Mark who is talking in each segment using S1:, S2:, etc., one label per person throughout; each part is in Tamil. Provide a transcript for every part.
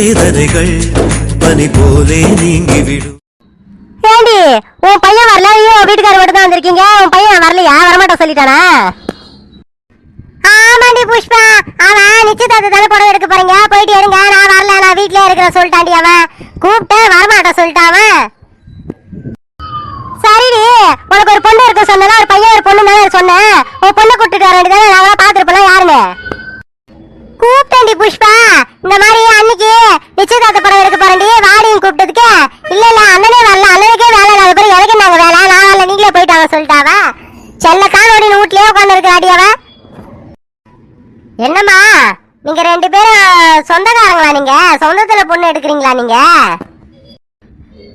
S1: வேதனைகள் பனி போலே நீங்கிவிடும்.
S2: ஏண்டி உன் பையன் வரல? வீட்டுக்காரர் மட்டும் தான் வந்திருக்கீங்க. உன் பையன் வரலையா? வரமாட்டேன் சொல்லிட்டானா? ஆமாண்டி புஷ்பா. அவன் நிச்சயதார்த்த தானே புடவை எடுக்க போறீங்க. போயிட்டு எடுங்க. நான் வரல. நான் வீட்லயே இருக்கிறேன் சொல்லிட்டாண்டி அவன். கூப்பிட்டேன் வரமாட்டேன் சொல்லிட்டான் அவன். சரிடி. உனக்கு ஒரு பொண்ணு இருக்க சொன்னா ஒரு பையன் ஒரு பொண்ணு தானே சொன்னேன் உன் பொண்ணை கூப்பிட்டு வர வேண்டியதானே? நாங்களாம் பார்த்துருப்போம் யாருன்னு கூப்பிட்டேன்டி புஷ்பா. இந்த மாதிரி அன்னைக்கு நிச்சயதார்த்த படம் எடுக்க போறேன் வாடியும் கூப்பிட்டதுக்கு. இல்ல இல்ல அண்ணனே வரல. அண்ணனுக்கே வேலை இல்லாத பிறகு எனக்கு நாங்க வேலை? நான் வரல. நீங்களே போயிட்டாங்க சொல்லிட்டாவ? செல்ல ஓடின வீட்லயே உட்காந்து இருக்கிறாடி என்னம்மா? நீங்க ரெண்டு பேரும் சொந்தக்காரங்களா நீங்க? சொந்தத்துல பொண்ணு எடுக்கிறீங்களா நீங்க?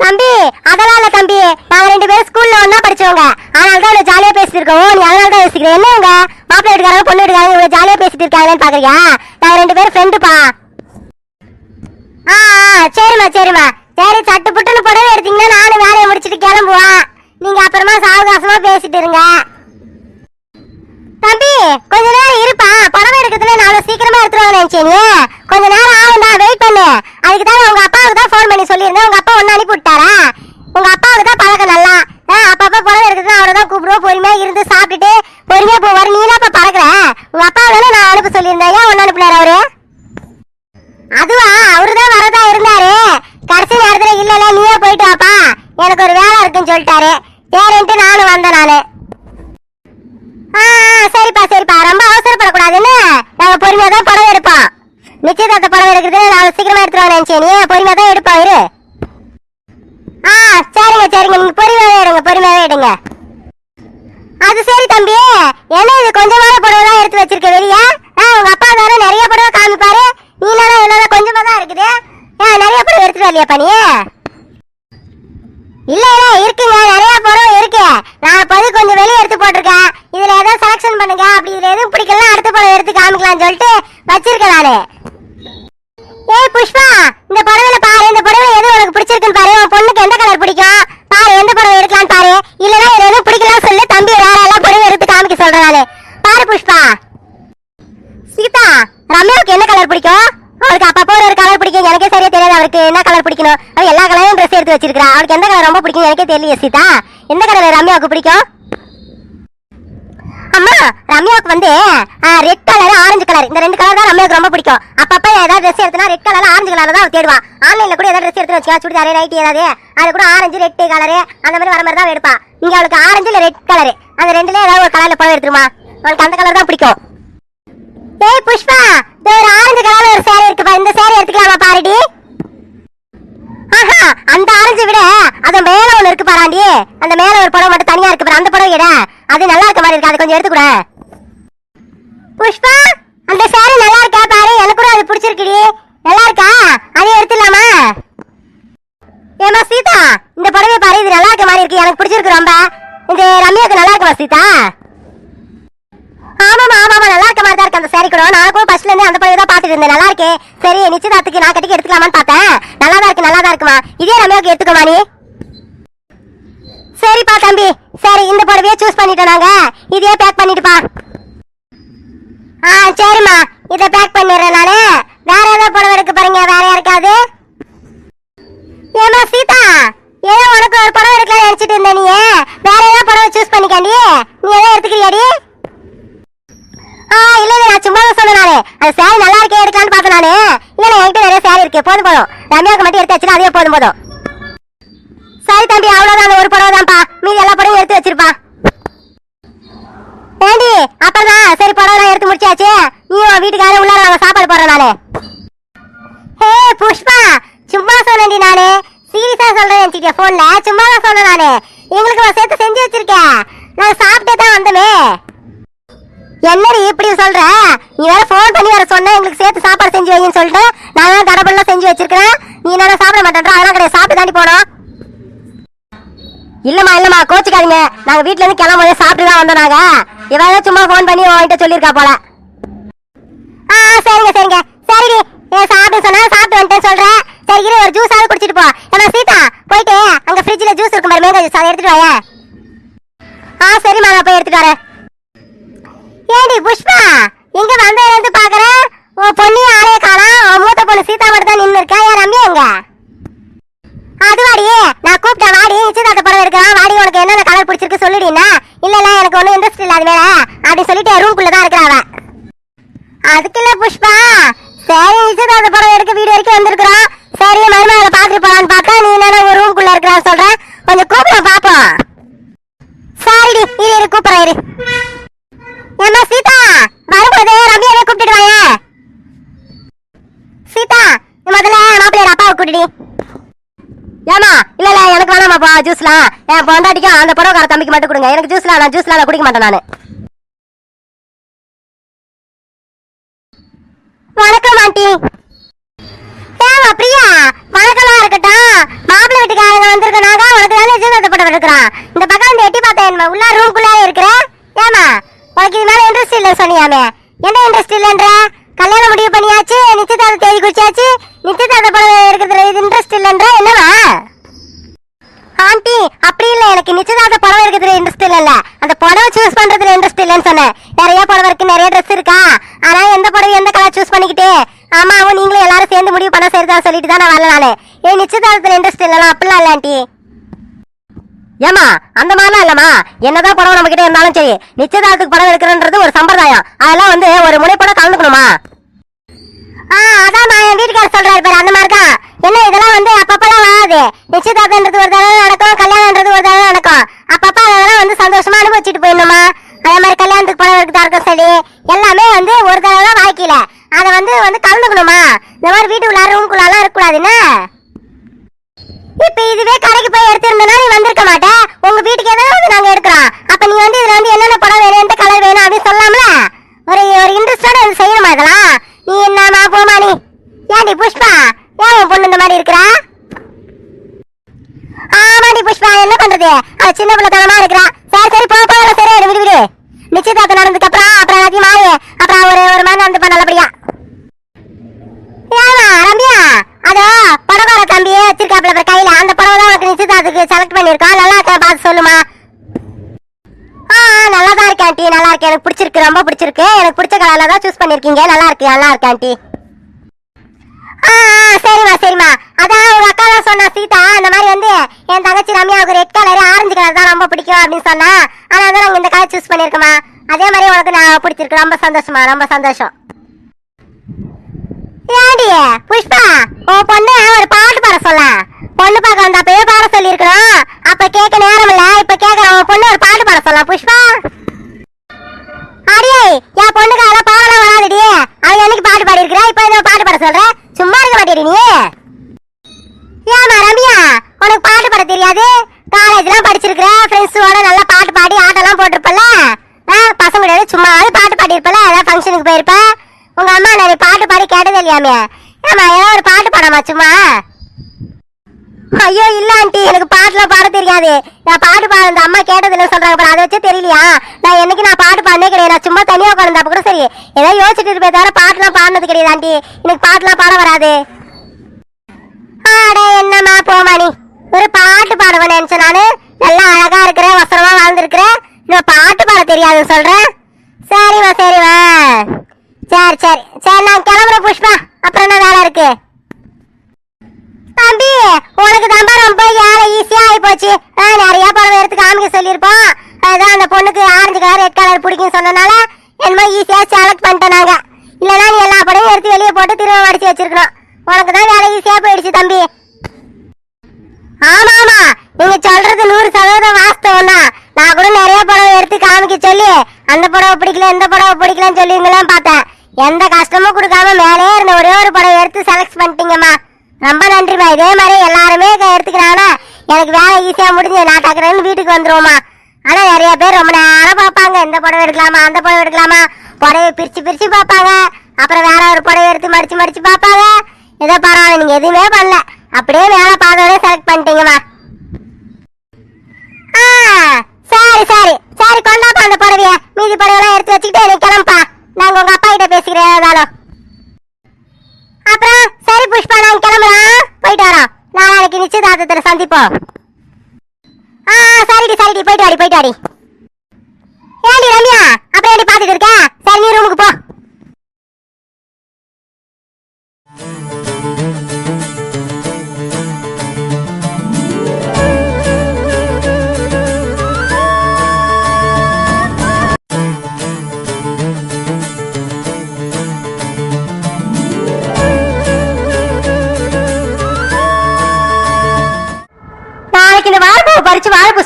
S2: தம்பி அதெல்லாம் இல்ல தம்பி. நாங்க ரெண்டு பேரும் ஸ்கூல்ல ஒண்ணா படிச்சவங்க. அதனால தான் ஜாலியா பேசிட்டு இருக்கோம். நீ அதனால தான் பேசிக்கிறேன் என்னங்க மாப்பிள்ளை எடுக்காங்க பொண்ணு எடுக்காங்க இவ்வளவு ஜாலியா பேசிட்டு இருக்காங்கன்னு பாக்குறியா? நாங்க ரெண்டு பேரும் ஃப்ரெண்டுப்பா ஆ ஆ, சரிம்மா சரிம்மா. சரி சட்டு புட்டுன்னு புடவை எடுத்தீங்கன்னா நானும் வேலையை முடிச்சிட்டு கிளம்புவோம். நீங்க அப்புறமா சாவகாசமா பேசிட்டு இருங்க. தம்பி கொஞ்ச நேரம் இருப்பா. புடவை எடுக்கிறதுல நான் அவ்வளவு சீக்கிரமா எடுத்துருவாங்க நினைச்சேன் நீ கொஞ்ச நேரம் ஆகும்டா வெயிட் பண்ணு அதுக்கு தான் உங்க அப்பாவுக்கு தான் ஃபோன் பண்ணி சொல்லியிருந்தேன் உங்க அப்பா ஒன்னு அனுப்பி விட்டாரா உங்க அப்பாவுக்கு தான் பழக்கம் நல்லா ஆ, அப்பப்ப புடவை எடுக்கிறது அவரை தான் கூப்பிடுவோம் பொறுமையா இருந்து சாப்பிட்டுட்டு பொறுமையா போவாரு நீ என்ன இப்ப பழகுற உங்க அப்பா தானே நான் அனுப்ப சொல்லியிருந்தேன் ஏன் ஒன்னு அனுப்பினாரு அவரு அதுவா அவருதான் வரதா இருந்தாரு கடைசி நேரத்துல இல்ல இல்ல நீயே போயிட்டு வாப்பா எனக்கு ஒரு வேலை இருக்குன்னு சொல்லிட்டாரு சரின்ட்டு நானும் வந்தேன் நானு ஆ, ஆ, சரிப்பா சரிப்பா ரொம்ப அவசரப்படக்கூடாதுன்னு நாங்க பொறுமையா தான் படம் எடுப்போம் நிச்சயதார்த்த படம் எடுக்கிறது நான் சீக்கிரமா எடுத்துருவோம் நினைச்சேன் நீ பொறுமையா தான் எடுப்போம் இரு ஆ சரிங்க நீங்க பொறுமையாவே எடுங்க பொறுமையாவே எடுங்க அது சரி தம்பி. என்ன இது கொஞ்சமான புடவை எடுத்து வச்சிருக்க வெளியே? ஆ, உங்க அப்பா தானே நிறைய புடவை காமிப்பாரு. நீ என்ன என்னடா கொஞ்சமா தான் இருக்குது. ஏன் நிறைய புடவை எடுத்துட்டு வரலையாப்பா நீ? இல்ல இல்ல இருக்குங்க. நிறைய புடவை இருக்கு. நான் இப்போது கொஞ்சம் வெளியே எடுத்து போட்டிருக்கேன். இதுல ஏதாவது செலக்ஷன் பண்ணுங்க. அப்படி இதுல எதுவும் பிடிக்கலாம் அடுத்த புடவை எடுத்து காமிக்கலாம்னு சொல்லிட்டு வச்சிருக்கேன் நானு. ஏய் புஷ்பா இந்த புடவையில பாரு. இந்த புடவை எது உனக்கு பிடிச்சிருக்குன்னு பாரு. உன் பொண்ணுக்கு எந்த கலர் பிடிக்கும்? பாரு. எந்த பாரு இல்லனா பிடிக்கலாம் சொல்லு தம்பி வேற எல்லாம் புடவை எடுத்து காமிக்க சொல்றேன் பாரு புஷ்பா. சீதா ரம்யாவுக்கு என்ன கலர் பிடிக்கும்? அவருக்கு அப்பப்போ ஒரு கலர் பிடிக்கும். எனக்கே சரியா தெரியாது அவருக்கு என்ன கலர் பிடிக்கணும். அவ எல்லா கலரும் ட்ரெஸ் எடுத்து வச்சிருக்கா அவருக்கு எந்த கலர் ரொம்ப பிடிக்கும் எனக்கே தெரியல சீதா. எந்த கலர் ரம்யாவுக்கு பிடிக்கும்? அம்மா ரம்யாவுக்கு வந்து ரெட் கலர் ஆரஞ்சு கலர் இந்த ரெண்டு கலர் தான் ரம்யாவுக்கு ரொம்ப பிடிக்கும். அப்பப்ப ஏதாவது ட்ரெஸ் எடுத்தனா ரெட் கலர் ஆரஞ்சு கலர் தான் அவ தேடுவா. ஆன்லைன்ல கூட ஏதாவது ட்ரெஸ் எடுத்து வச்சுக்கா சுடிதார் நைட்டி ஏதாவது. அது கூட ஆரஞ்சு ரெட் கலர் அந்த மாதிரி வர மாதிரி தான் எடுப்பா. இங்க அவளுக்கு ஆரஞ்சு இல்ல ரெட் கலர் அந்த ரெண்டுல ஏதாவது ஒரு கலர்ல போய் எடுத்துருமா? அவளுக்கு அந்த கலர் தான் பிடிக்கும். ஏய் புஷ்பா ஒரு ஆரஞ்சு கலர்ல ஒரு சேரீ இருக்கு இந்த சேரீ எடுத்துக்கலாமா பாருடி. ஆஹா அந்த ஆரஞ்சு விட அது மேல ஒண்ணு இருக்கு பாராண்டி அந்த மேல ஒரு படம் மட்டும் தனியா இருக்கு பாரு அந்த படம் எடா. அது நல்லா இருக்க மாதிரி இருக்கு. அது கொஞ்சம் எடுத்துக்கூட புஷ்பா அந்த சேரீ நல்லா இருக்கா பாரு. எனக்கு கூட அது பிடிச்சிருக்குடி. நல்லா இருக்கா அதை எடுத்துடலாமா? ஏமா சீதா இந்த புடவை பாரு. இது நல்லா இருக்க மாதிரி இருக்கு. எனக்கு பிடிச்சிருக்கு ரொம்ப. இது ரம்யாவுக்கு நல்லா இருக்குமா சீதா? ஆமாமா ஆமாமா நல்லா இருக்க மாதிரி தான் இருக்கு அந்த சேரீ கூட. நான் கூட ஃபர்ஸ்ட்ல இருந்து அந்த புடவை தான் பார்த்துட்டு இருந்தேன். நல்லா இருக்கே சரி நிச்சயதார்த்துக்கு நான் கட்டிக்கு எடுத்துக்கலாமான்னு பார்த்தேன். நல்லா தான் இருக்கு நல்லா தான் இருக்குமா? இதே ரம்யாவுக்கு எடுத்துக்கோமா நீ? சரிப்பா தம்பி. சூஸ் பண்ணிட்டோம் நாங்க. இதையே பேக் பண்ணிட்டுப்பா ஆ சரிம்மா. இதை பேக் பண்ணிடுறேன் நானு வேற ஏதாவது புடவை இருக்கு பாருங்க வேற யாருக்காவது ஏமா சீதா ஏதோ உனக்கு ஒரு புடவை எடுக்கலாம் நினைச்சிட்டு இருந்த நீ வேற ஏதாவது புடவை சூஸ் பண்ணிக்காண்டி நீ எதாவது எடுத்துக்கிறியாடி ஆ இல்ல இல்ல நான் சும்மா தான் சொன்னேன் நானு அந்த சாரி நல்லா இருக்கே எடுக்கலாம்னு பார்த்தேன் நானு இல்ல நான் என்கிட்ட நிறைய சாரி இருக்கு போதும் போதும் ரம்யாவுக்கு மட்டும் எடுத்து வச்சிரு அதே போதும் போதும் சரி தம்பி அவ்வளவுதான் அந்த ஒரு புடவை தான்ப்பா மீதி எல்லா புடவையும் எடுத்து வச்சிருப்பா ஏண்டி அப்பதான் எடுத்து முடிச்சாச்சு. நீ உன் வீட்டுக்காரர் உள்ளார நாங்க சாப்பாடு போடுறோம் நானு. ஹே புஷ்பா சும்மா சொன்னேன்டி நானு. சீரியஸா சொல்றேன் நினைச்சிட்டியா போன்ல சும்மா தான் சொன்னேன் நானு. எங்களுக்கு சேர்த்து செஞ்சு வச்சிருக்கேன். நான் சாப்பிட்டே தான் வந்தமே என்னடி இப்படி சொல்ற? நீ வேற ஃபோன் பண்ணி வேற சொன்ன எங்களுக்கு சேர்த்து சாப்பாடு செஞ்சு வைங்கன்னு சொல்லிட்டு நான் தான் தடபுலாம் செஞ்சு வச்சிருக்கேன் நீ என்ன சாப்பிட மாட்டேன்ற? அதெல்லாம் கிடையாது. சாப்பிட்டு தாண்டி போனோம். இல்லம்மா இல்லம்மா கோச்சுக்காதீங்க. நாங்க வீட்ல இருந்து கிளம்பும் போதே சாப்பிட்டு தான் வந்தோம் நாங்க. இவ சும்மா ஃபோன் பண்ணி உன்கிட்ட சொல்லியிருக்கா போல. ஆ ஆ, சரிங்க சரிங்க. சரிடி. ஏன் சாப்பிட்டு சொன்னா சாப்பிட்டு வந்துட்டேன் சொல்றேன் சரி இரு ஒரு ஜூஸாவது குடிச்சிட்டு போ. ஏன்னா சீதா போயிட்டு அங்க ஃப்ரிட்ஜ்ல ஜூஸ் இருக்கும் பாரு மேங்கோ ஜூஸ் அதை எடுத்துட்டு வாயே ஆ சரிம்மா நான் போய் எடுத்துட்டு வரேன் ஏடி புஷ்பா இங்க வந்ததுல இருந்து பாக்குற சொல்லுடினா இல்ல இல்ல எனக்கு ஒன்றும் இன்ட்ரெஸ்ட் இல்ல அது மேல அப்படி சொல்லிட்டு ரூம்குள்ள தான் இருக்கிறா அவ அதுக்கு இல்ல புஷ்பா சரி நிச்சயதார்த்த படம் எடுக்க வீடு வரைக்கும் வந்திருக்கிறோம் சரி மருமகளை பாத்துட்டு போலான்னு பார்த்தா நீ என்ன உங்க ரூம்குள்ள இருக்கிறா சொல்ற கொஞ்சம் கூப்பிட பாப்போம் சரிடி இரு இரு கூப்பிடுறேன் இரு சீதா வரும்போது ரம்யாவே கூப்பிட்டுட்டு வாங்க சீதா முதல்ல மாப்பிள்ளையோட அப்பாவை கூட்டிடி ஏமா இல்ல இல்ல எனக்கு வேணாமாப்பா ஜூஸ்லாம் என் பொண்டாட்டிக்கும் அந்த புடவைக்கார தம்பிக்கு மட்டும் கொடுங்க. எனக்கு ஜூஸ்லாம் நான் ஜூஸ்லாம் குடிக்க மாட்டேன் நான் வணக்கம் ஆண்டி ஏமா பிரியா வணக்கமா இருக்கட்டும் மாப்பிள்ளை வீட்டுக்காரங்க வந்திருக்கனாங்க உனக்கு தானே ஜீவனத்தை இருக்கிறான் இந்த பக்கம் வந்து எட்டி பார்த்தேன் என்ன உள்ள ரூம்குள்ளே இருக்கிற ஏமா உனக்கு இது மேல இன்ட்ரெஸ்ட் இல்லைன்னு சொன்னியாமே? என்ன இன்ட்ரெஸ்ட் இல்லைன்ற? கல்யாணம் முடிவு பண்ணியாச்சு நிச்சயதார்த்த தேதி குறிச்சாச்சு நிச்சயதார்த்த படம் எடுக்கிறதுல இது இன்ட்ரெஸ்ட் இல்லைன்ற? என்னவா ஆண்டி அப்படி இல்ல. எனக்கு நிச்சயதார்த்த புடவை இருக்கிறதுல இன்ட்ரெஸ்ட் இல்லைல்ல. அந்த புடவை சூஸ் பண்றதுல இன்ட்ரெஸ்ட் இல்லைன்னு சொன்னேன். நிறைய புடவை இருக்கு நிறைய ட்ரெஸ் இருக்கா? ஆனா எந்த புடவை எந்த கலர் சூஸ் பண்ணிக்கிட்டு? ஆமாவும் நீங்களும் எல்லாரும் சேர்ந்து முடிவு பண்ண சரிதான் சொல்லிட்டு தான் நான் வரல நானு. ஏன் நிச்சயதார்த்தத்துல இன்ட்ரெஸ்ட் இல்லைனா அப்படிலாம் இல்ல ஆண்டி. ஏமா அந்த மாதிரிலாம் இல்லம்மா. என்னதான் படம் நம்ம கிட்ட இருந்தாலும் சரி நிச்சயதார்த்துக்கு படம் எடுக்கிறன்றது ஒரு சம்பிரதாயம். அதெல்லாம் வந்து ஒரு முனைப்பட கலந்துக்கணுமா? ஆ அதான் நான் என் வீட்டுக்காரர் சொல்றாரு பாரு அந்த மாதிரி தான் என்ன இதெல்லாம் வந்து அப்பப்பெல்லாம் வராது. நிச்சயதார்த்தன்றது ஒரு தடவை நடக்கும் கல்யாணம்ன்றது ஒரு தடவை நடக்கும் அப்பப்ப அதெல்லாம் வந்து சந்தோஷமா அனுபவிச்சுட்டு போயிடணுமா அதே மாதிரி கல்யாணத்துக்கு படம் எடுக்கிறதா இருக்கும் சரி எல்லாமே வந்து ஒரு தடவை தான் வாழ்க்கையில அதை வந்து வந்து கலந்துக்கணுமா இந்த மாதிரி வீட்டுக்குள்ளார ரூம்குள்ளாலாம் இருக்கக்கூடாதுன்னு இப்ப இதுவே கடைக்கு போய் எடுத்திருந்தனா நீ வந்திருக்க மாட்ட உங்க வீட்டுக்கு ஏதாவது வந்து நாங்க எடுக்கிறோம் அப்ப நீ வந்து இதுல வந்து என்னென்ன படம் வேணும் எந்த கலர் வேணும் அப்படின்னு சொல்லலாம்ல ஒரு ஒரு இன்ட்ரெஸ்டோட வந்து செய்யணுமா இதெல்லாம் நீ என்னமா போமா நீ ஏன்டி புஷ்பா ஏன் உன் பொண்ணு இந்த மாதிரி இருக்கிறா ஆமாடி புஷ்பா என்ன பண்றது அவ சின்ன பிள்ளைத்தனமா இருக்கிறா சரி சரி போ போ சரி விடு விடு விடு அதுக்கப்புறம் அப்புறம் அப்புறம் எல்லாத்தையும் மாறு அப்புறம் ஒரு ஒரு மாதிரி நடந்து நல்லபடியா. ஏமா ரம்யா அதோ படகார தம்பியே வச்சிருக்காப்ல அப்புறம் கையில. அந்த படம் தான் உனக்கு நிச்சயதார்த்துக்கு செலக்ட் பண்ணிருக்கோம் நல்லா இருக்கா பார்த்து சொல்லுமா. ஆ நல்லா தான் இருக்கேன் ஆண்டி. நல்லா இருக்கு எனக்கு பிடிச்சிருக்கு ரொம்ப பிடிச்சிருக்கு. எனக்கு பிடிச்ச கலர்ல தான் சூஸ் பண்ணிருக்கீங்க நல்லா இருக்கு நல்லா இருக்கு ஆண்டி. சரிம்மா சரிம்மா. அதான் உங்க அக்கா தான் சொன்னா சீதா இந்த மாதிரி வந்து என் தங்கச்சி ரம்யாவுக்கு ரெட் கலர் ஆரஞ்சு கலர் தான் ரொம்ப பிடிக்கும் அப்படின்னு சொன்னா ஆனா அதான் நாங்க இந்த கலர் சூஸ் பண்ணிருக்கோமா அதே மாதிரி உனக்கு நான் பிடிச்சிருக்கு. ரொம்ப சந்தோஷமா ரொம்ப சந்தோஷம். ஏடி புஷ்பா உன் பொண்ணு ஒரு பாட்டு பாட சொல்ல பொண்ணு பார்க்க வந்தப்பவே பாட சொல்லியிருக்கணும் அப்ப கேட்க நேரம் இல்ல இப்ப கேட்கற உன் பொண்ணு ஒரு பாட்டு பாட சொல்ல புஷ்பா அடியே என் பொண்ணுக்கு அதெல்லாம் பாடலாம் வராதுடி அவன் என்னைக்கு பாட்டு பாடி இருக்கிறா இப்ப என்ன பாட்டு பாட சொல்ற சும்மா இருக்க மாட்டேடி நீ ஏமா ரம்யா உனக்கு பாட்டு பாட தெரியாது காலேஜ்லாம் படிச்சிருக்கிற ஃப்ரெண்ட்ஸோட நல்லா பாட்டு பாடி ஆட்டெல்லாம் போட்டிருப்பல பசங்களோட சும்மாவே பாட்டு பாடியிருப்பல ஏதாவது ஃபங்க்ஷனுக்கு போயிருப்ப உங்க அம்மா நிறைய பாட்டு பாடி கேட்டது இல்லையாமே ஏமா ஏதோ ஒரு பாட்டு பாடாமா சும்மா ஐயோ இல்ல ஆண்டி எனக்கு பாட்டுலாம் பாட தெரியாது நான் பாட்டு பாட இந்த அம்மா கேட்டதுன்னு சொல்றாங்க பாரு அதை வச்சே தெரியலையா? நான் என்னைக்கு நான் பாட்டு பாடனே கிடையாது. நான் சும்மா தனியா உட்காந்துருந்தா கூட சரி. ஏதோ யோசிச்சுட்டு இருப்பே தவிர பாட்டுலாம் பாடினது கிடையாது ஆண்டி. எனக்கு பாட்டுலாம் பாட வராது. ஆட என்னம்மா போமானி ஒரு பாட்டு பாடுவேன் நினைச்சேன் நானு. நல்லா அழகா இருக்கிறேன் வசரமா வாழ்ந்துருக்கிறேன் நான் பாட்டு பாட தெரியாதுன்னு சொல்றேன். சரிம்மா சரிவா சரி சரி. சரி நான் கிளம்புறேன் புஷ்பா. அப்புறம் என்ன வேலை இருக்கு? தம்பி உனக்கு தான்பா ரொம்ப ஏழை ஈஸியா ஆகி போச்சு. நிறைய படம் எடுத்து காமிக்க சொல்லியிருப்போம். அதான் அந்த பொண்ணுக்கு ஆரஞ்சு கலர் ரெட் கலர் பிடிக்கும் சொன்னனால என்னமோ ஈஸியா செலக்ட் பண்ணிட்டோம் நாங்க. இல்லைன்னா நீ எல்லா படையும் எடுத்து வெளியே போட்டு திரும்ப அடிச்சு வச்சிருக்கணும். உனக்கு தான் வேலை ஈஸியா போயிடுச்சு தம்பி. ஆமா ஆமா. நீங்க சொல்றது நூறு சதவீதம் வாஸ்தவம் தான். நான் கூட நிறைய படம் எடுத்து காமிக்க சொல்லி அந்த படம் பிடிக்கல இந்த படம் பிடிக்கலன்னு சொல்லுவீங்களான்னு பார்த்தேன். எந்த கஷ்டமும் கொடுக்காம மேலே இருந்த ஒரே ஒரு படம் எடுத்து செலக்ட் பண்ணிட்டீங்கம்மா. ரொம்ப நன்றிம்மா இதே மாதிரி எல்லாருமே இதை எடுத்துக்கிறாங்கன்னா எனக்கு வேலை ஈஸியா முடிஞ்சு நான் டக்குறேன்னு வீட்டுக்கு வந்துருவோமா? ஆனா நிறைய பேர் ரொம்ப நேரம் பார்ப்பாங்க. இந்த புடவை எடுக்கலாமா? அந்த புடவை எடுக்கலாமா? புடவை பிரிச்சு பிரிச்சு பார்ப்பாங்க. அப்புறம் வேற ஒரு புடவை எடுத்து மடிச்சு மடிச்சு பார்ப்பாங்க. ஏதோ பரவாயில்ல நீங்க எதுவுமே பண்ணல. அப்படியே மேல பார்த்தோடனே செலக்ட் பண்ணிட்டீங்கம்மா ஆ, சரி சரி சரி கொண்டாப்பா அந்த புடவைய மீதி புடவைலாம் எடுத்து வச்சுக்கிட்டு எனக்கு கிளம்புப்பா நாங்க உங்க அப்பா கிட்ட பேசிக்கிறேன் ஏதாலும் அப்புறம் சரி புஷ்பா நாங்க கிளம்பலாம் போயிட்டு வரோம் நாளைக்கு நிச்சயதார்த்தத்துல ஆ சரிடி சரிடி. போயிட்டு வாடி போயிட்டு வாடி.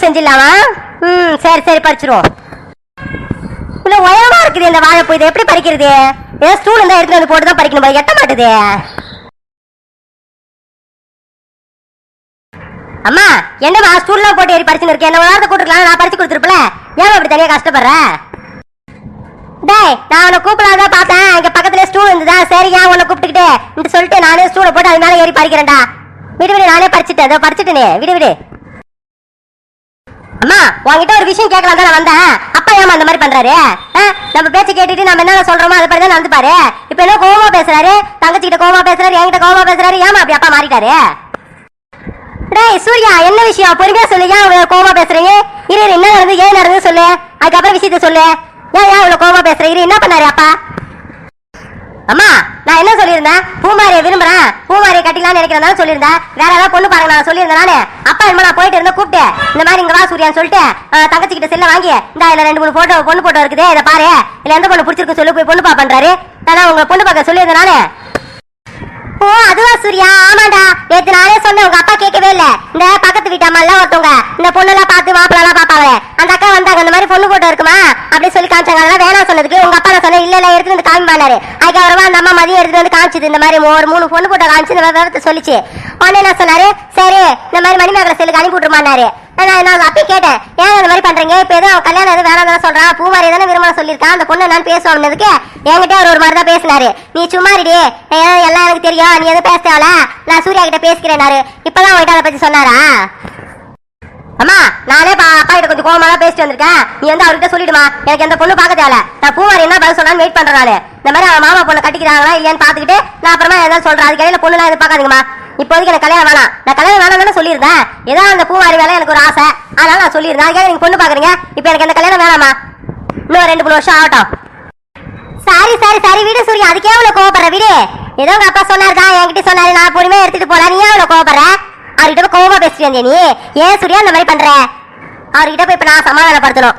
S2: செஞ்சிடலாமா? ம் சரி சரி பறிச்சிருவோம். இல்ல உயரமா இருக்குது இந்த வாழைப்பூ இதை எப்படி பறிக்கிறது? ஏதோ ஸ்டூல் இருந்தா எடுத்துட்டு வந்து போட்டு தான் பறிக்கணும் எட்ட மாட்டுது. அம்மா என்னம்மா ஸ்டூல்லாம் போட்டு ஏறி பறிச்சுன்னு இருக்கேன் என்ன வாரத்தை கூட்டிருக்கலாம் நான் பறிச்சு கொடுத்துருப்பல ஏன் அப்படி தனியாக கஷ்டப்படுற? டேய் நான் உன்னை கூப்பிடாத பார்த்தேன். இங்கே பக்கத்துல ஸ்டூல் இருந்ததா? சரி ஏன் உன்னை கூப்பிட்டுக்கிட்டு? சொல்லிட்டு நானே ஸ்டூலை போட்டு அது மேல ஏறி பறிக்கிறேன்டா. விடு விடு நானே பறிச்சுட்டேன். அதை பறிச்சுட்டேனே. விடு விடு. அம்மா உன்கிட்ட ஒரு விஷயம் கேட்கலாம் தான் வந்தேன். அப்பா ஏமா அந்த மாதிரி பண்றாரு? ஆ? நம்ம பேச்சு கேட்டுட்டு நம்ம என்ன சொல்றோமோ அது படி தான் நடந்து பாரு இப்ப என்ன கோவமா பேசுறாரு? தங்கச்சி கிட்ட கோவமா பேசுறாரு என்கிட்ட கோவமா பேசுறாரு ஏமா அப்படி அப்பா மாறிட்டாரு? டேய் சூர்யா என்ன விஷயம்? பொறுமையா சொல்லு. ஏன் இவ்வளவு கோவமா பேசுறீங்க? இரு என்ன நடந்து ஏன் நடந்து சொல்லு? அதுக்கப்புறம் விஷயத்த சொல்லு. ஏன் ஏன் இவ்வளவு கோவமா பேசுறீங்க இரு என்ன பண்ணாரு அப்பா? அம்மா நான் என்ன சொல்லியிருந்தேன்? பூமாரியை விரும்புறேன். பூமாரியை கட்டிக்கலாம்னு நினைக்கிறேன் சொல்லியிருந்தேன். வேற ஏதாவது பொண்ணு பாருங்க நான் சொல்லியிருந்தேன் நானு அப்பா என்ன நான் போயிட்டு இருந்தா கூப்பிட்டு. இந்த மாதிரி இங்க வா சூர்யான்னு சொல்லிட்டு தங்கச்சி கிட்ட செல்ல வாங்கி இந்த இதுல ரெண்டு மூணு போட்டோ பொண்ணு போட்டோ இருக்குது இதை பாரு. இல்ல எந்த பொண்ணு பிடிச்சிருக்கு சொல்லி போய் பொண்ணு பா பண்றாரு நான் உங்க பொண்ணு பார்க்க சொல்லியிருந்தேன் நானு ஓ அதுவா சூர்யா? ஆமாடா நேத்து நானே சொன்னேன் உங்க அப்பா கேட்கவே இல்ல. இந்த பக்கத்து வீட்டு அம்மா எல்லாம் ஒருத்தவங்க இந்த பொண்ணுலாம் பார்த்து மாப்பிள்ளலாம் எல்லாம் அந்த அக்கா வந்தாங்க இந்த மாதிரி பொண்ணு போட்டோ இருக்குமா? அப்படி சொல்லி காமிச்சாங்க. அதெல்லாம் வேணாம் சொன்னதுக்கு உங்க அப்பா நான் சொன்னேன். இல்ல இல்ல எடுத்து வந்து காமிப்பாரு அதுக்கப்புறமா அந்த அம்மா மதியம் எடுத்து வந்து காமிச்சது. இந்த மாதிரி ஒரு மூணு பொண்ணு போட்டோ காமிச்சு இந்த மாதிரி விவரத்தை சொல்லிச்சு. உடனே என்ன சொன்னாரு? சரி இந்த மாதிரி மணிமேகலை செல்லுக்கு அனுப்பி விட்டுருமானாரு நான் நான் அப்பயே கேட்டேன். ஏன் இந்த மாதிரி பண்றீங்க? இப்ப எதுவும் அவன் கல்யாணம் எதுவும் வேணாம் தானே சொல்றான் பூமாரி தானே விரும்ப சொல்லியிருக்கான் அந்த பொண்ணு நான் பேசுவாங்கிறதுக்கு என்கிட்ட அவர் ஒரு மாதிரி தான் பேசினாரு. நீ சும்மா இருடி. ஏன் எல்லாம் எனக்கு தெரியும். நீ எதுவும் பேச தேவல நான் சூர்யா கிட்ட பேசிக்கிறேனாரு இப்பதான் உங்ககிட்ட அதை பத்தி சொன்னாரா? அம்மா நானே பா அப்பா கிட்ட கொஞ்சம் கோவமா தான் பேசிட்டு வந்திருக்கேன். நீ வந்து அவர்கிட்ட சொல்லிடுமா. எனக்கு எந்த பொண்ணு பார்க்க தேவை நான் பூமாரி என்ன பதில் சொல்லான்னு வெயிட் பண்றேன் நானு. இந்த மாதிரி அவன் மாமா பொண்ணை கட்டிக்கிறாங்களா இல்லையான்னு பாத்துக்கிட்டு நான் அப்புறமா ஏதாவது சொல்றேன். அதுக்கு இடையில பொண்ணுலாம் எதுவும் பார்க்காதீங்கம்மா இப்போதைக்கு எனக்கு கல்யாணம் வேணாம். நான் கல்யாணம் வேணாம் சொல்லியிருந்தேன். ஏதோ அந்த பூவாரி வேலை எனக்கு ஒரு ஆசை. அதனால நான் சொல்லியிருந்தேன். அதுக்காக நீங்க பொண்ணு பாக்குறீங்க இப்போ எனக்கு அந்த கல்யாணம் வேணாமா? இன்னும் ரெண்டு மூணு வருஷம் ஆகட்டும். சாரி சாரி சரி வீடு சூரிய. அதுக்கே அவ்வளவு கோவப்படுற வீடு. ஏதோ உங்க அப்பா சொன்னாருதா என்கிட்ட சொன்னாரு நான் பொறுமையா எடுத்துட்டு போலாம். நீ ஏன் அவ்வளவு கோவப்படுற? அவர்கிட்ட போய் கோவமா பேசிட்டு வந்தேன் நீ. ஏன் சூர்யா இந்த மாதிரி பண்ற? அவர்கிட்ட போய் இப்ப நான் சமாதானப்படுத்தணும்.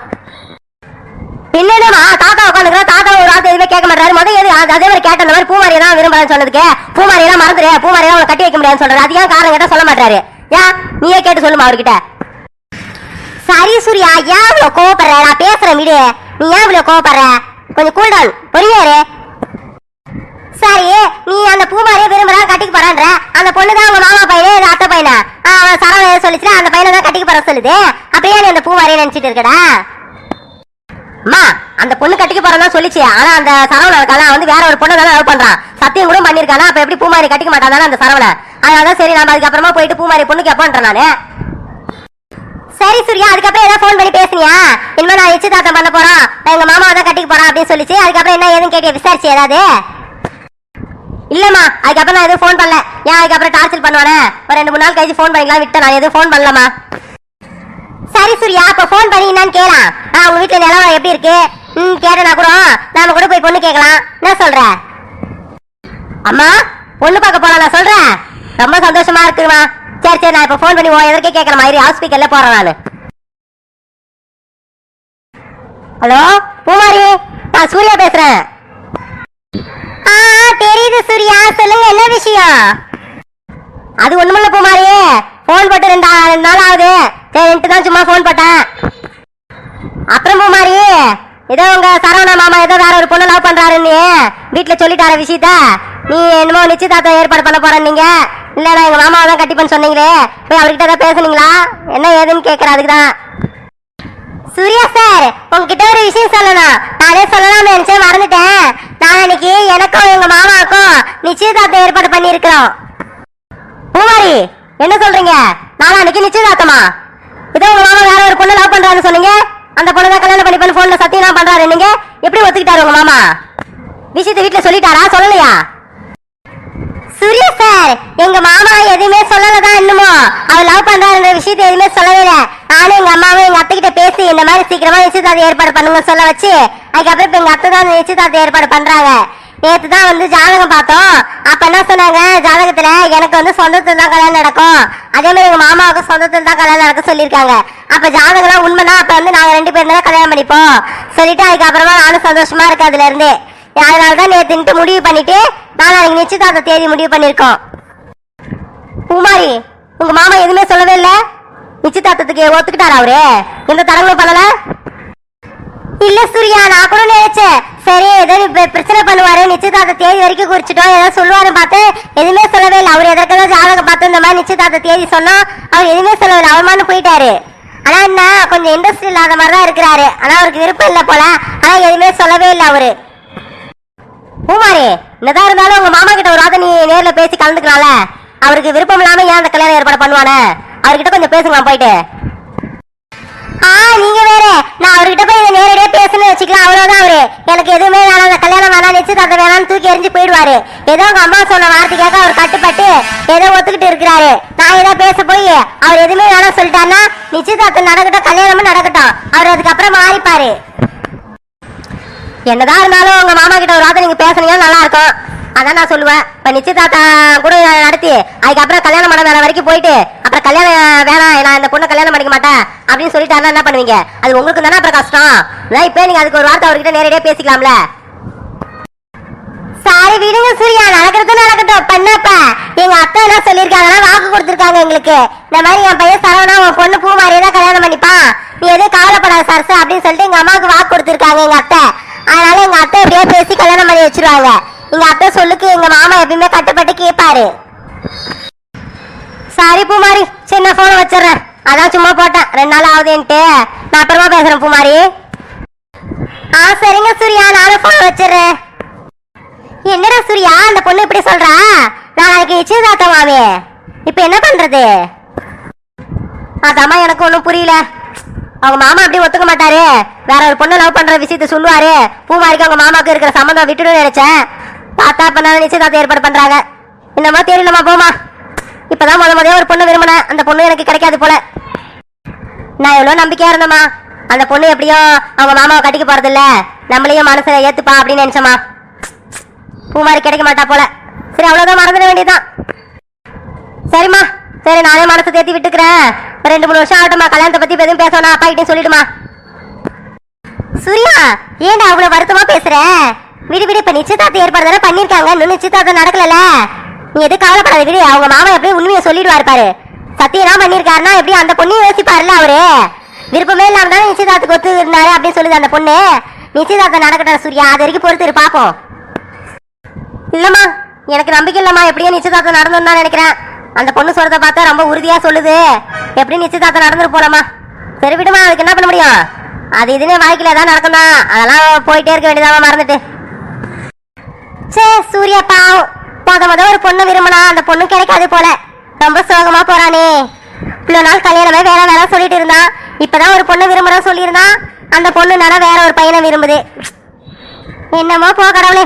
S2: என்னமா தாத்தா உட்காந்துக்கிறா தாத்தா ஒரு ஆள் எதுவுமே கேட்க மாட்டாரு முதல் எது அதே மாதிரி கேட்ட இந்த மாதிரி பூமாரி தான் விரும்புறேன்னு சொன்னதுக்கு பூமாரி எல்லாம் மறந்துரு பூமாரி எல்லாம் கட்டி வைக்க முடியாதுன்னு சொல்றாரு. அது ஏன் காரணம் கேட்டா சொல்ல மாட்டாரு ஏன் நீயே கேட்டு சொல்லுமா அவர்கிட்ட. சரி சூர்யா ஏன் இவ்வளவு கோவப்படுற? நான் பேசுறேன் விடு. நீ ஏன் இவ்வளவு கோவப்படுற? கொஞ்சம் கூல் டவுன் பொறுமையாரு சரி நீ அந்த பூமாரியை விரும்புறா கட்டிக்க போறான்ற. அந்த பொண்ணு தான் உங்க மாமா பையனே இது அத்தை பையனா? ஆ, அவன் சரவண சொல்லிச்சு அந்த பையனை தான் கட்டிக்க போற சொல்லுது. அப்படியே நீ அந்த பூமாரியை நினைச்சிட்டு இருக்கடா. அந்த பொண்ணு கட்டிக்க போறதா சொல்லிச்சு. ஆனா அந்த சரவண இருக்கான வந்து வேற ஒரு பொண்ணை தானே லவ் பண்றான். சத்தியம் கூட பண்ணிருக்கானா அப்ப எப்படி பூமாரி கட்டிக்க மாட்டான் அந்த சரவண அதனாலதான் சரி நம்ம அதுக்கப்புறமா போயிட்டு பூமாரி பொண்ணு கேப்போன்ற நானு? சரி சூர்யா அதுக்கப்புறம் ஏதாவது ஃபோன் பண்ணி பேசுனியா? இனிமே நான் நிச்சயதார்த்தம் பண்ண போறோம் எங்க மாமா தான் கட்டிக்க போறான் அப்படின்னு சொல்லிச்சு. அதுக்கப்புறம் என்ன ஏதுன்னு கேட்டு விசாரிச்சு ஏதாவது? இல்லம்மா அதுக்கப்புறம் நான் எதுவும் ஃபோன் பண்ணல. ஏன் அதுக்கப்புறம் டார்ச்சர் பண்ணுவானே? ஒரு ரெண்டு மூணு நாள் கழிச்சு ஃபோன் பண்ணிக்கலாம் விட்டேன் நான். எதுவும் ஃபோன் பண்ணலம்மா. சரி சூர்யா அப்ப ஃபோன் பண்ணி என்னன்னு கேளா ஆ உங்க வீட்டுல நிலவரம் எப்படி இருக்கு? ம் கேட்டனா கூட நாம கூட போய் பொண்ணு கேட்கலாம். என்ன சொல்ற? அம்மா பொண்ணு பார்க்க போலாம் நான் சொல்றேன். ரொம்ப சந்தோஷமா இருக்குமா? சரி சரி நான் இப்ப ஃபோன் பண்ணி உன் எதற்கே கேட்கற மாதிரி ஹாஸ்பிட்டல்ல போறேன் நான். ஹலோ பூமாரி நான் சூர்யா பேசுறேன். ஆ தெரியுது சூர்யா. சொல்லுங்க என்ன விஷயம்? அது ஒண்ணுமில்ல பூமாரி. ஃபோன் போட்டு ரெண்டு ரெண்டு நாள் ஆகுது. சரின்ட்டு தான் சும்மா ஃபோன் போட்டேன். அப்புறம் பூமாரி ஏதோ உங்க சரவணா மாமா ஏதோ வேற ஒரு பொண்ணு லவ் பண்றாருன்னு வீட்டுல சொல்லிட்டார விஷயத்த நீ என்னமோ நிச்சயதார்த்தம் ஏற்பாடு பண்ண போறேன் நீங்க. இல்ல நான் எங்க மாமாவை தான் கட்டிப்பேன்னு சொன்னீங்களே. போய் அவர்கிட்ட ஏதாவது பேசுனீங்களா? என்ன ஏதுன்னு கேக்குற அதுக்கு தான் சூர்யா சார் உங்ககிட்ட ஒரு விஷயம் சொல்லணும். நானே சொல்லலாம்னு நினைச்சேன் மறந்துட்டேன். நான் அன்னைக்கு எனக்கும் எங்க மாமாவுக்கும் நிச்சயதார்த்தம் ஏற்பாடு பண்ணியிருக்கிறோம். பூமாரி என்ன சொல்றீங்க? நாளா அன்னைக்கு நிச்சயதார்த்தமா? இதோ உங்க மாமா வேற ஒரு பொண்ணு லவ் பண்றாருன்னு சொன்னீங்க. அந்த பொண்ணு தான் கல்யாணம் பண்ணிப்பேன் போன்ல சத்தியம் பண்றாரு. நீங்க எப்படி ஒத்துக்கிட்டாரு உங்க மாமா? விஷயத்தை வீட்டுல சொல்லிட்டாரா? சொல்லலையா? சூரிய சார் எங்க மாமா எதுவுமே சொல்லலதான் இன்னுமோ? அவர் லவ் பண்றாருன்ற விஷயத்தை எதுவுமே சொல்லவே இல்ல. நானும் எங்க அம்மாவும் எங்க அத்தை கிட்ட பேசி இந்த மாதிரி சீக்கிரமா நிச்சயதார்த்தம் ஏற்பாடு பண்ணுங்க சொல்ல வச்சு அதுக்கப்புறம் இப்ப எங்க அத்தை தான் நிச்சயதார்த்தம் ஏற்பாடு பண்றாங்க. நேத்து தான் வந்து ஜாதகம் பார்த்தோம். அப்ப என்ன சொன்னாங்க? ஜாதகத்துல எனக்கு வந்து சொந்தத்தில் தான் கல்யாணம் நடக்கும். அதே மாதிரி எங்க மாமாவுக்கு சொந்தத்தில் தான் கல்யாணம் நடக்க சொல்லியிருக்காங்க. அப்ப ஜாதகம்லாம் உண்மைதான். அப்ப வந்து நாங்க ரெண்டு பேரும் தான் கல்யாணம் பண்ணிப்போம். சொல்லிட்டு அதுக்கப்புறமா நானும் சந்தோஷமா இருக்கு அதுல இருந்து. அதனால தான் நேத்துன்ட்டு முடிவு பண்ணிட்டு நாளைக்கு நிச்சயதார்த்த தேதி முடிவு பண்ணிருக்கோம் குமாரி உங்க மாமா எதுவுமே சொல்லவே இல்ல? நிச்சயதார்த்தத்துக்கு ஒத்துக்கிட்டாரா அவரு? எந்த தடங்களும் பண்ணல? இல்ல சூர்யா நான் கூட நினைச்சேன். சரி ஏதோ பிரச்சனை பண்ணுவாரு. நிச்சயதார்த்த தேதி வரைக்கும் குறிச்சிட்டோம். ஏதாவது சொல்லுவாரு பார்த்து எதுவுமே சொல்லவே இல்லை. அவர் எதற்கெல்லாம் ஜாதகம் பார்த்து இந்த மாதிரி நிச்சயதார்த்த தேதி சொன்னா அவர் எதுவுமே சொல்லவில்லை அவமானு போயிட்டாரு. ஆனா என்ன கொஞ்சம் இன்ட்ரெஸ்ட் இல்லாத மாதிரி தான் இருக்கிறாரு. ஆனா அவருக்கு விருப்பம் இல்லை போல. ஆனா எதுவுமே சொல்லவே இல்லை அவரு. பூமாரி என்னதான் இருந்தாலும் உங்க மாமா கிட்ட ஒரு வார்த்தை நீ நேர்ல பேசி கலந்துக்கலாம்ல. அவருக்கு விருப்பம் இல்லாம ஏன் அந்த கல்யாணம் ஏற்பாடு பண்ணுவானே? அவர்கிட்ட கொஞ்சம் பேசுங்களா போயிட்டு. ஆ நீங்க வேற. நான் அவர்கிட்ட போய் இதை நேரடியா பேசணும்னு வச்சுக்கலாம். அவ்வளவுதான் அவரு. எனக்கு எதுவுமே வேணாம். அந்த கல்யாணம் வேணாம் நிச்சயதார்த்தம் வேணாம்னு தூக்கி எறிஞ்சு போயிடுவாரு. ஏதோ உங்க அம்மா சொன்ன வார்த்தைக்காக அவர் கட்டுப்பட்டு ஏதோ ஒத்துக்கிட்டு இருக்கிறாரு. நான் ஏதோ பேச போய் அவர் எதுவுமே வேணாம் சொல்லிட்டாருன்னா நிச்சயதார்த்தம் நடக்கட்டும் கல்யாணமும் நடக்கட்டும். அவர் அதுக்கப்புறம் மாறிப்பாரு. என்னதான் இருந்தாலும் உங்க மாமா கிட்ட ஒரு வார்த்தை நீங்க பேசுனீங்கன்னா நல்லா இருக்கும். அதான் நான் சொல்லுவேன். இப்ப நிச்சயதார்த்தம் கூட நடத்தி அதுக்கப்புறம் கல்யாணம் பண்ண வேற வரைக்கும் போயிட்டு அப்புறம் கல்யாணம் வேணாம் நான் இந்த பொண்ணை கல்யாணம் பண்ணிக்க மாட்டேன் அப்படின்னு சொல்லிட்டாருன்னா என்ன பண்ணுவீங்க? அது உங்களுக்கு தானே அப்புறம் கஷ்டம்? அதான் இப்போ நீங்க அதுக்கு ஒரு வார்த்தை அவர்கிட்ட நேரடியா பேசிக்கலாம்ல? சாரி விடுங்க சூர்யா நடக்கிறது நடக்கட்டும். பண்ணப்ப எங்க அத்தை என்ன சொல்லியிருக்காங்கன்னா வாக்கு கொடுத்துருக்காங்க எங்களுக்கு. இந்த மாதிரி என் பையன் சரவணா உன் பொண்ணு பூ மாதிரியே தான் கல்யாணம் பண்ணிப்பான். நீ எதுவும் கவலைப்படாத சரசு அப்படின்னு சொல்லிட்டு எங்க அம்மாவுக்கு வாக்கு கொடுத்துருக்காங்க எங்க அத்தை. அதனால எங்க அத்தை எப்படியே பேசி கல்யாணம் பண்ணி வச்சிருவாங்க. எங்க அத்தை சொல்லுக்கு எங்க மாமா எப்பயுமே கட்டுப்பட்டு கேட்பாரு சாரி பூமாரி சரி நான் போனை வச்சிடுறேன். அதான் சும்மா போட்டேன். ரெண்டு நாள் ஆகுதுன்ட்டு. நான் அப்புறமா பேசுறேன் பூமாரி. ஆ சரிங்க சூர்யா. நானும் போனை வச்சிடுறேன். என்னடா சூர்யா அந்த பொண்ணு இப்படி சொல்றா? நாளைக்கு நிச்சயதார்த்தம் மாமே இப்ப என்ன பண்றது? அதாம்மா எனக்கு ஒன்றும் புரியல. அவங்க மாமா அப்படி ஒத்துக்க மாட்டாரு. வேற ஒரு பொண்ணு லவ் பண்ற விஷயத்த சொல்லுவாரு. பூமாரிக்கு அவங்க மாமாவுக்கு இருக்கிற சம்மந்தம் விட்டுடும் நினைச்சேன். தாத்தா இப்ப நிச்சயதார்த்தம் ஏற்பாடு பண்றாங்க. என்னமோ தெரியலம்மா போமா. இப்பதான் முத முதல்ல ஒரு பொண்ணு விரும்பினேன் அந்த பொண்ணு எனக்கு கிடைக்காது போல. நான் எவ்வளவு நம்பிக்கையா இருந்தேம்மா. அந்த பொண்ணு எப்படியோ அவங்க மாமாவை கட்டிக்க போறது இல்ல நம்மளையும் மனசுல ஏத்துப்பா அப்படின்னு நினைச்சம்மா. பூமாரி கிடைக்க மாட்டா போல. சரி அவ்வளவுதான் மறந்துட வேண்டியதுதான். சரிம்மா. சரி நானே மனசை தேத்தி விட்டுக்கிறேன். ரெண்டு மூணு வருஷம் ஆகட்டும்மா. கல்யாணத்தை பத்தி எதுவும் பேசணும் அப்பா கிட்டே சொல்லிடுமா. சூர்யா ஏன்டா அவ்வளவு வருத்தமா பேசுற? விடு விடு இப்ப நிச்சயதார்த்தம் ஏற்பாடு தானே பண்ணிருக்காங்க? இன்னும் நிச்சயதார்த்தம் நடக்கல நீ எதுவும் கவலைப்படாத விடு அவங்க மாமா எப்படியும் உண்மையை சொல்லிடுவாரு பாரு. சத்தியெல்லாம் பண்ணிருக்காருன்னா எப்படி அந்த பொண்ணையும் யோசிப்பாருல்ல அவரு? விருப்பமே இல்லாம தான் நிச்சயதார்த்துக்கு ஒத்து இருந்தாரு அப்படின்னு சொல்லுது அந்த பொண்ணு. நிச்சயதார்த்தம் நடக்கட்டும் சூர்யா. அது வரைக்கும் பொறுத்து பாப்போம். இல்லம்மா எனக்கு நம்பிக்கை இல்லம்மா. எப்படியும் நிச்சயதார்த்தம் நடந்துன்னு தான் நினைக்கிறேன். அந்த பொண்ணு சொல்றத பார்த்தா ரொம்ப உறுதியா சொல்லுது. எப்படி நிச்சயதார்த்தம் நடந்துட்டு போலாமா? சரி விடுமா. அதுக்கு என்ன பண்ண முடியும்? அது இதுன்னு வாழ்க்கையில தான் நடக்கும் தான் அதெல்லாம் போயிட்டே இருக்க வேண்டியதாம மறந்துட்டு. சே சூர்யா பாவம் முத முத ஒரு பொண்ணு விரும்பினா அந்த பொண்ணு கிடைக்காது போல. ரொம்ப சோகமா போறானே. இவ்வளவு நாள் கல்யாணமே வேற வேற சொல்லிட்டு இருந்தான் இப்பதான் ஒரு பொண்ணு விரும்புறேன் சொல்லியிருந்தான் அந்த பொண்ணு வேற ஒரு பையனை விரும்புது. என்னமோ போ கடவுளே.